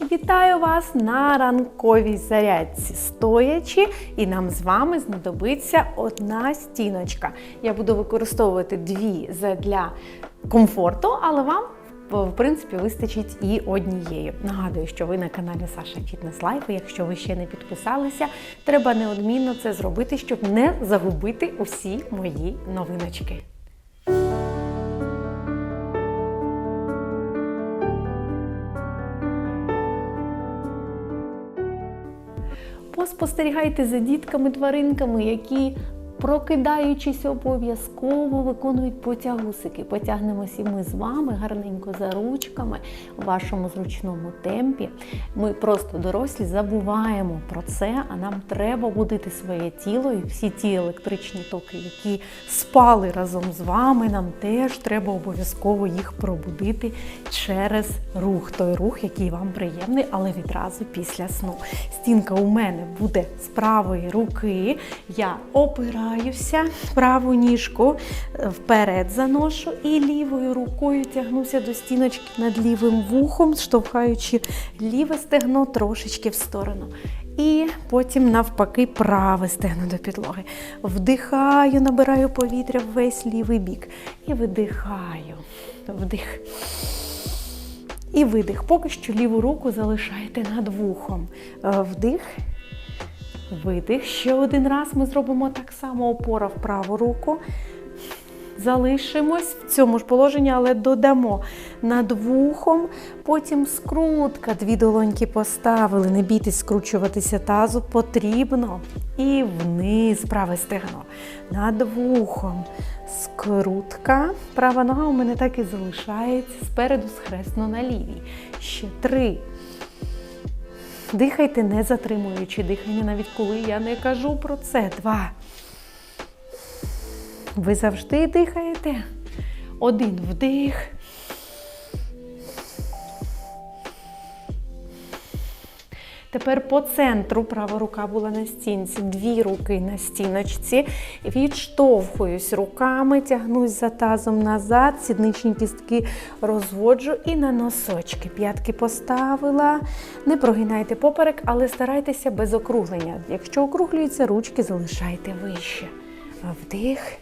Вітаю вас на ранковій зарядці стоячи, і нам з вами знадобиться одна стіночка. Я буду використовувати дві для комфорту, але вам в принципі вистачить і однією. Нагадую, що ви на каналі Саша Фітнес Лайф. Якщо ви ще не підписалися, треба неодмінно це зробити, щоб не загубити усі мої новиночки. Поспостерігайте за дітками-тваринками, які, прокидаючись обов'язково, виконують потягусики. Потягнемося і ми з вами гарненько за ручками в вашому зручному темпі. Ми просто дорослі забуваємо про це, а нам треба будити своє тіло і всі ті електричні токи, які спали разом з вами. Нам теж треба обов'язково їх пробудити через рух. Той рух, який вам приємний, але відразу після сну. Стінка у мене буде з правої руки. Я опираюся праву ніжку вперед заношу і лівою рукою тягнуся до стіночки над лівим вухом, штовхаючи ліве стегно трошечки в сторону. І потім, навпаки, праве стегно до підлоги. Вдихаю, набираю повітря в весь лівий бік. І видихаю. Вдих. І видих. Поки що ліву руку залишайте над вухом. Е, Вдих. Видих. Ще один раз ми зробимо так само опора в праву руку. Залишимось в цьому ж положенні, але додамо над вухом, потім скрутка. Дві долоньки поставили. Не бійтесь скручуватися тазу, потрібно. І вниз праве стегно. Над вухом. Скрутка. Права нога у мене так і залишається. Спереду схресно на лівій. Ще три. Дихайте, не затримуючи дихання, навіть коли я не кажу про це. Два. Ви завжди дихаєте. Один вдих. Тепер по центру права рука була на стінці, дві руки на стіночці. Відштовхуюсь руками, тягнусь за тазом назад, сідничні кістки розводжу і на носочки. П'ятки поставила. Не прогинайте поперек, але старайтеся без округлення. Якщо округлюється, ручки залишайте вище. Вдих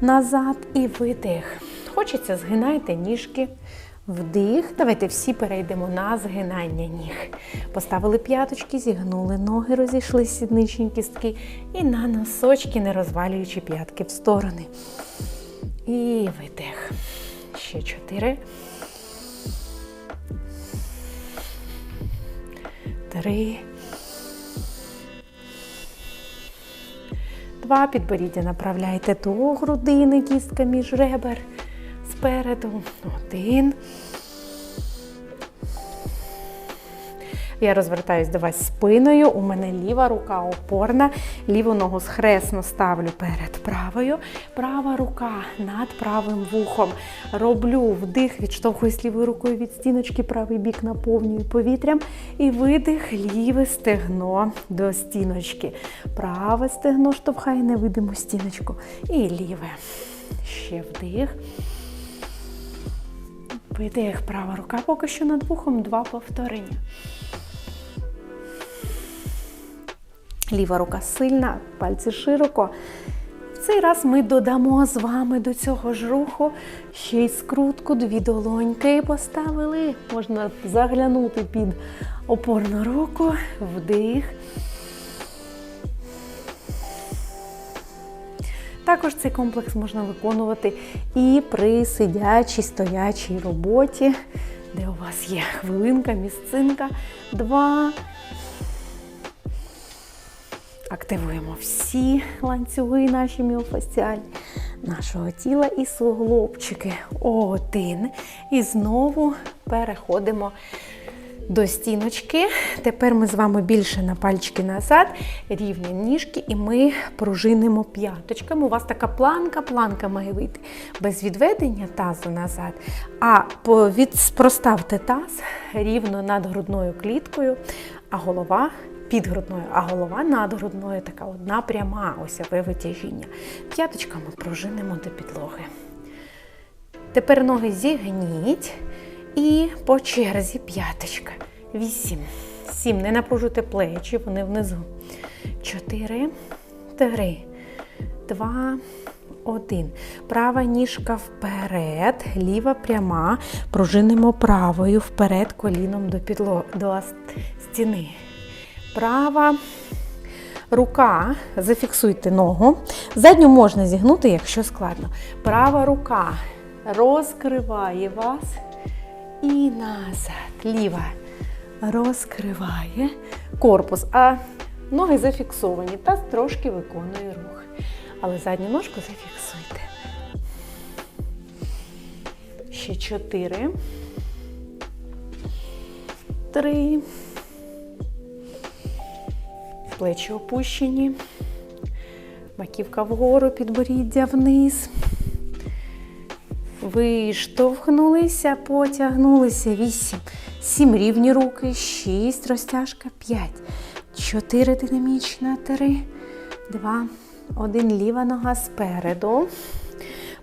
назад і видих. Хочеться, згинайте ніжки. Вдих. Давайте всі перейдемо на згинання ніг. Поставили п'яточки, зігнули ноги, розійшли сідничні кістки. І на носочки, не розвалюючи п'ятки в сторони. І видих. Ще чотири. Три. Два підборіддя направляйте до грудини, кістка між ребер спереду. Один. Я розвертаюсь до вас спиною. У мене ліва рука опорна, ліву ногу схресно ставлю перед правою. Права рука над правим вухом. Роблю вдих, відштовхуюсь лівою рукою від стіночки, правий бік наповнюю повітрям. І видих, ліве стегно до стіночки. Праве стегно штовхає невидиму стіночку. І ліве. Ще вдих. Видих, права рука поки що над вухом, два повторення. Ліва рука сильна, пальці широко. В цей раз ми додамо з вами до цього ж руху ще й скрутку, дві долоньки поставили. Можна заглянути під опорну руку, вдих. Також цей комплекс можна виконувати і при сидячій, стоячій роботі, де у вас є хвилинка, місцинка. Два. Активуємо всі ланцюги наші міофасціальні нашого тіла і суглобчики. Один. І знову переходимо до стіночки. Тепер ми з вами більше на пальчики назад, рівні ніжки, і ми пружинимо п'яточками. У вас така планка, планка має вийти без відведення тазу назад. А проставте таз рівно над грудною кліткою, а голова. Під грудною, а голова над грудною така одна пряма, осяве витяжіння. П'яточками пружинимо до підлоги. Тепер ноги зігніть і по черзі п'яточка. вісім, сім. Не напружуйте плечі, вони внизу. Чотири, три, два, один. Права ніжка вперед, ліва пряма. Пружинимо правою вперед коліном до підло... до стіни. Права рука, зафіксуйте ногу. Задню можна зігнути, якщо складно. Права рука розкриває вас і назад. Ліва розкриває корпус. А ноги зафіксовані. Таз трошки виконує рух. Але задню ножку зафіксуйте. Ще чотири. Три. Плечі опущені. Маківка вгору, підборіддя вниз. Виштовхнулися, потягнулися. Вісім. Сім рівні руки. Шість. Розтяжка. П'ять. Чотири динамічна. Три. Два. Один. Ліва нога спереду.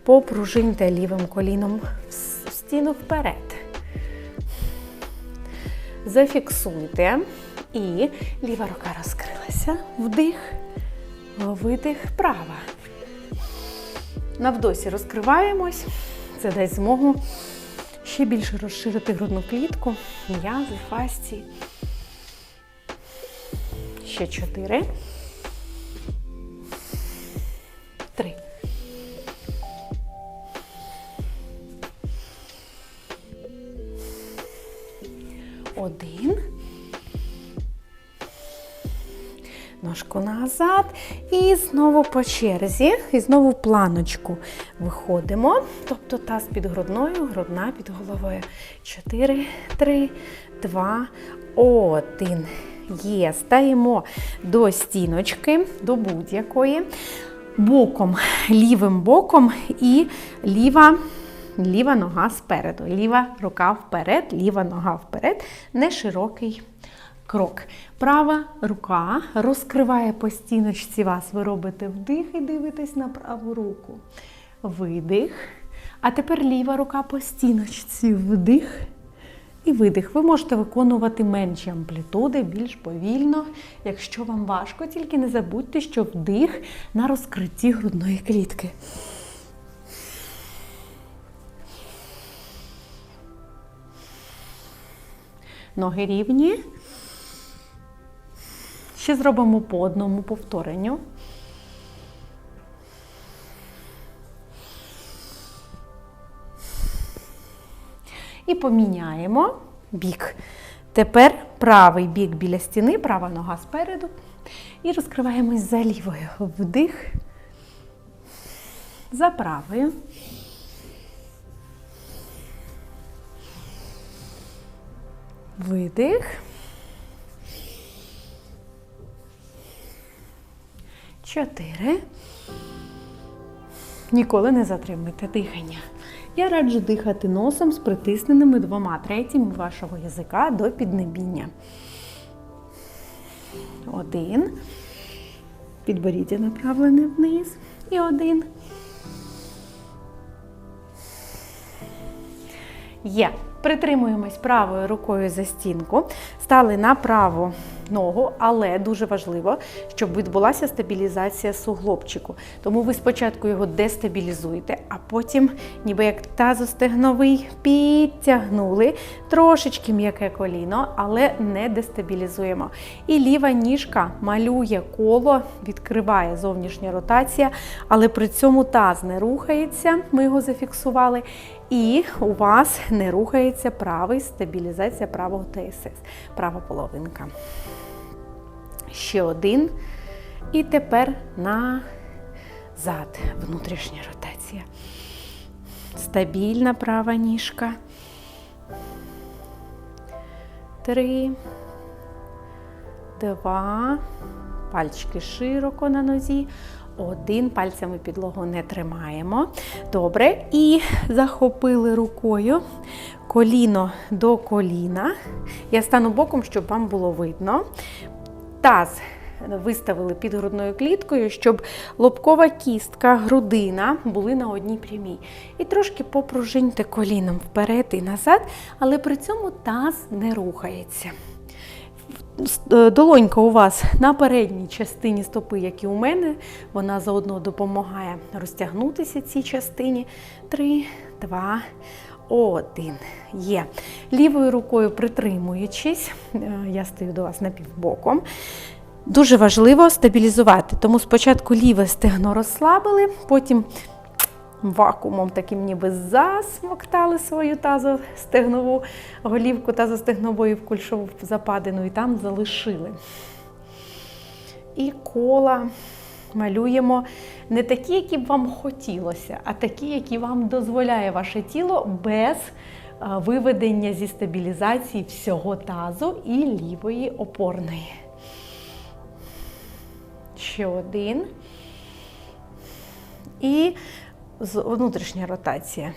Попружиньте лівим коліном в стіну вперед. Зафіксуйте. І ліва рука розкрилася. Вдих, видих, права. Навдосі розкриваємось. Це дасть змогу ще більше розширити грудну клітку, м'язи, фасції. Ще чотири. Ножку назад. І знову по черзі. І знову планочку виходимо. Тобто таз під грудною, грудна під головою. Чотири, три, два, один. Є. Стаємо до стіночки, до будь-якої. Боком, лівим боком і ліва. Ліва нога спереду, ліва рука вперед, ліва нога вперед, не широкий крок. Права рука розкриває по стіночці вас. Ви робите вдих і дивитесь на праву руку. Видих. А тепер ліва рука по стіночці. Вдих і видих. Ви можете виконувати менші амплітуди, більш повільно, якщо вам важко, тільки не забудьте, що вдих на розкритті грудної клітки. Ноги рівні. Ще зробимо по одному повторенню. І поміняємо бік. Тепер правий бік біля стіни, права нога спереду. І розкриваємось за лівою. Вдих. За правою. Видих. Чотири. Ніколи не затримуйте дихання. Я раджу дихати носом з притисненими двома третіми вашого язика до піднебіння. Один. Підборіддя направлене вниз. І один. Є. Притримуємось правою рукою за стінку, стали на праву ногу, але дуже важливо, щоб відбулася стабілізація суглобчику. Тому ви спочатку його дестабілізуєте, а потім, ніби як тазостегновий, підтягнули трошечки м'яке коліно, але не дестабілізуємо. І ліва ніжка малює коло, відкриває зовнішня ротація, але при цьому таз не рухається, ми його зафіксували. І у вас не рухається правий стабілізація правого ТСС, права половинка. Ще один. І тепер назад. Внутрішня ротація. Стабільна права ніжка. Три. Два. Пальчики широко на нозі. Один пальцями підлогу не тримаємо. Добре. І захопили рукою коліно до коліна. Я стану боком, щоб вам було видно. Таз виставили під грудною кліткою, щоб лобкова кістка, грудина були на одній прямій. І трошки попружиньте коліном вперед і назад, але при цьому таз не рухається. Е, Долонька у вас на передній частині стопи, як і у мене, вона заодно допомагає розтягнутися цій частині. Три, два, один. Є. Лівою рукою притримуючись, е, я стою до вас напівбоком. Дуже важливо стабілізувати. Тому спочатку ліве стегно розслабили, потім вакуумом таким ніби засмоктали свою тазостегнову голівку тазостегнової в кульшову западину і там залишили. І кола малюємо не такі, які б вам хотілося, а такі, які вам дозволяє ваше тіло без виведення зі стабілізації всього тазу і лівої опорної. Ще один. І внутрішня ротація.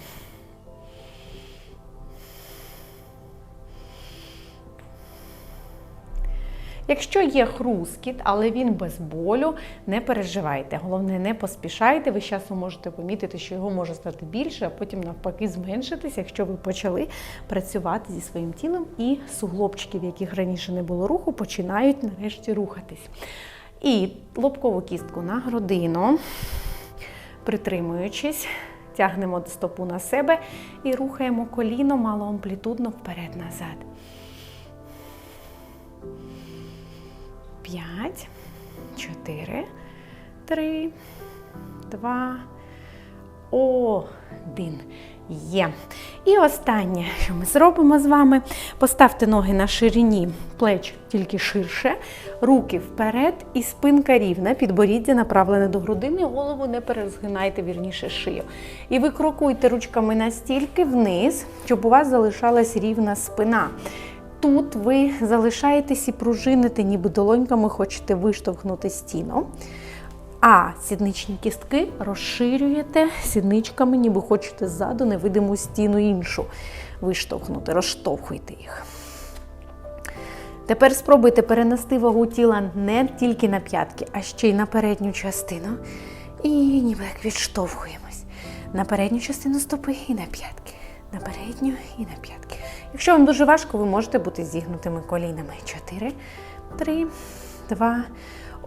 Якщо є хрускіт, але він без болю, не переживайте. Головне, не поспішайте. Ви з часом можете помітити, що його може стати більше, а потім навпаки зменшитися, якщо ви почали працювати зі своїм тілом, і суглобчики, в яких раніше не було руху, починають нарешті рухатись. І лобкову кістку на грудину, притримуючись, тягнемо стопу на себе і рухаємо коліно малоамплітудно вперед-назад. П'ять, чотири, три, два, один. Є. І останнє, що ми зробимо з вами, поставте ноги на ширині плеч тільки ширше, руки вперед і спинка рівна, підборіддя направлене до грудини, голову не перезгинайте вірніше шию. І ви крокуйте ручками настільки вниз, щоб у вас залишалась рівна спина. Тут ви залишаєтесь і пружините, ніби долоньками хочете виштовхнути стіну. А сідничні кістки розширюєте сідничками, ніби хочете ззаду невидиму стіну іншу виштовхнути, розштовхуйте їх. Тепер спробуйте перенести вагу тіла не тільки на п'ятки, а ще й на передню частину. І ніби як відштовхуємось. На передню частину стопи і на п'ятки. На передню і на п'ятки. Якщо вам дуже важко, ви можете бути зігнутими колінами. Чотири, три, два,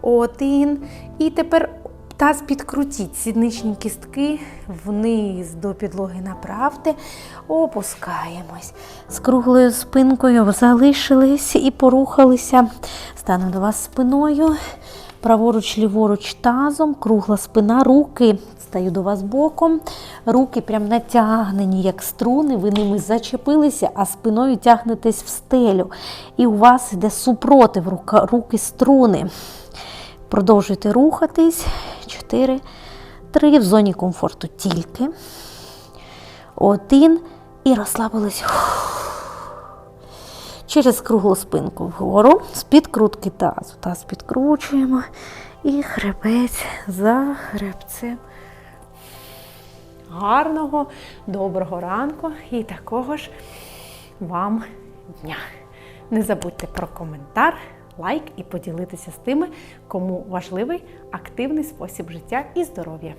один. І тепер таз підкрутіть. Сідничні кістки вниз до підлоги направте. Опускаємось. З круглою спинкою залишились і порухалися. Стану до вас спиною. Праворуч, ліворуч тазом, кругла спина, руки. Стаю до вас боком. Руки прям натягнені, як струни, ви ними зачепилися, а спиною тягнетесь в стелю. І у вас йде супротив рука, руки струни. Продовжуйте рухатись. Чотири, три. В зоні комфорту тільки. Один. І розслабились. Через круглу спинку вгору, з підкрутки тазу. Таз підкручуємо. І хребець за хребцем. Гарного, доброго ранку і такого ж вам дня. Не забудьте про коментар, лайк і поділитися з тими, кому важливий активний спосіб життя і здоров'я.